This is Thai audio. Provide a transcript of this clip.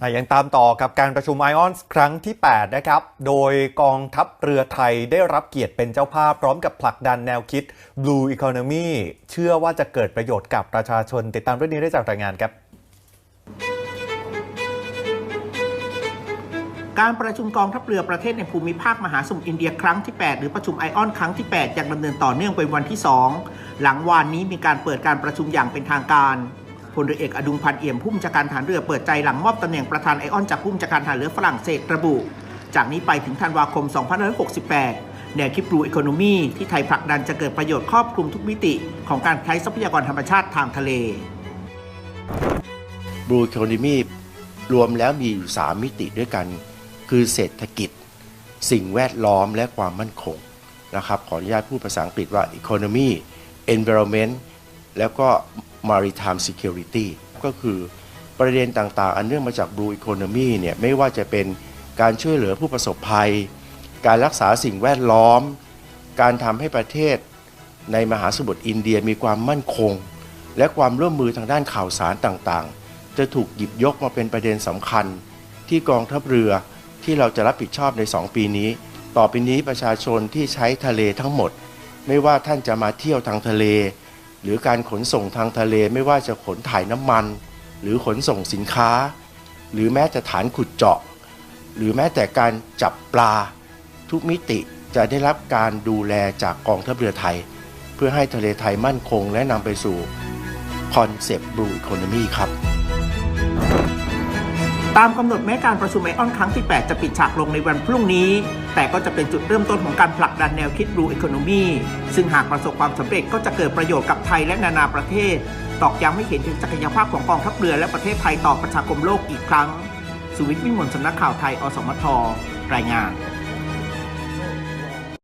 อะยังตามต่อกับการประชุมไอออนครั้งที่ 8 นะครับ โดยกองทัพเรือไทยได้รับเกียรติเป็นเจ้าภาพพร้อมกับผลักดันแนวคิด Blue Economy เชื่อว่าจะเกิดประโยชน์กับประชาชน ติดตามเรื่องนี้ได้จากรายงานครับ การประชุมกองทัพเรือประเทศในภูมิภาคมหาสมุทรอินเดียครั้งที่ 8 หรือประชุมไอออนครั้งที่ 8 ยังดำเนินต่อเนื่องเป็นวันที่ 2 หลังวานนี้มีการเปิดการประชุมอย่างเป็นทางการ พลเรือเอกอดุงพันธ์เอี่ยมผู้บัญชาการฐานเรือเปิดใจหลังมอบตำแหน่งประธานไอออนจากผู้บัญชาการฐานเรือฝรั่งเศสระบุ จากนี้ไปถึงธันวาคม 2568 แนวคิดรูอีโคโนมีที่ไทยผลักดันจะเกิดประโยชน์ครอบคลุมทุกมิติของการใช้ทรัพยากรธรรมชาติทางทะเลบลู e ค o นมีรวมแล้วมีอยู่ 3 มิติด้วยกัน คือเศรษฐกิจ สิ่งแวดล้อมและความมั่นคงนะครับขออนุญาตพูดภาษาอังกฤษว่า economy environment แล้วก็ maritime security ก็คือประเด็นต่างๆ อันเนื่องมาจาก blue economy เนี่ยไม่ว่าจะเป็นการช่วยเหลือผู้ประสบภัย การรักษาสิ่งแวดล้อม การทำให้ประเทศในมหาสมุทรอินเดียมีความมั่นคง และความร่วมมือทางด้านข่าวสารต่างๆ จะถูกหยิบยกมาเป็นประเด็นสำคัญ ที่กองทัพเรือที่เราจะรับผิดชอบใน 2 ปีนี้ ต่อไปนี้ประชาชนที่ใช้ทะเลทั้งหมด ไม่ว่าท่านจะมาเที่ยวทางทะเล รือการขนส่งทางทะเลไม่ว่าจะขนถ่ายน้ำมัน หรือขนส่งสินค้า หรือแม้แต่ฐานขุดเจาะ หรือแม้แต่การจับปลา ทุกมิติจะได้รับการดูแลจากกองทัพเรือไทย เพื่อให้ทะเลไทยมั่นคงและนำไปสู่คอนเซปต์บลูอีโคโนมีครับ ตามกำหนดแม้การประชุมไอออนครั้งที่ 8 จะปิดฉากลงในวันพรุ่งนี้ แต่ก็จะเป็นจุดเริ่มต้นของการผลักดันแนวคิดรูอีโคโนมีซึ่งหากประสบความสำเร็จก็จะเกิดประโยชน์กับไทยและนานาประเทศ ตอกย้ำให้เห็นถึงศักยภาพของกองทัพเรือและประเทศไทยต่อประชาคมโลกอีกครั้ง สุวิทย์วิมลสำนักข่าวไทย อสมท รายงาน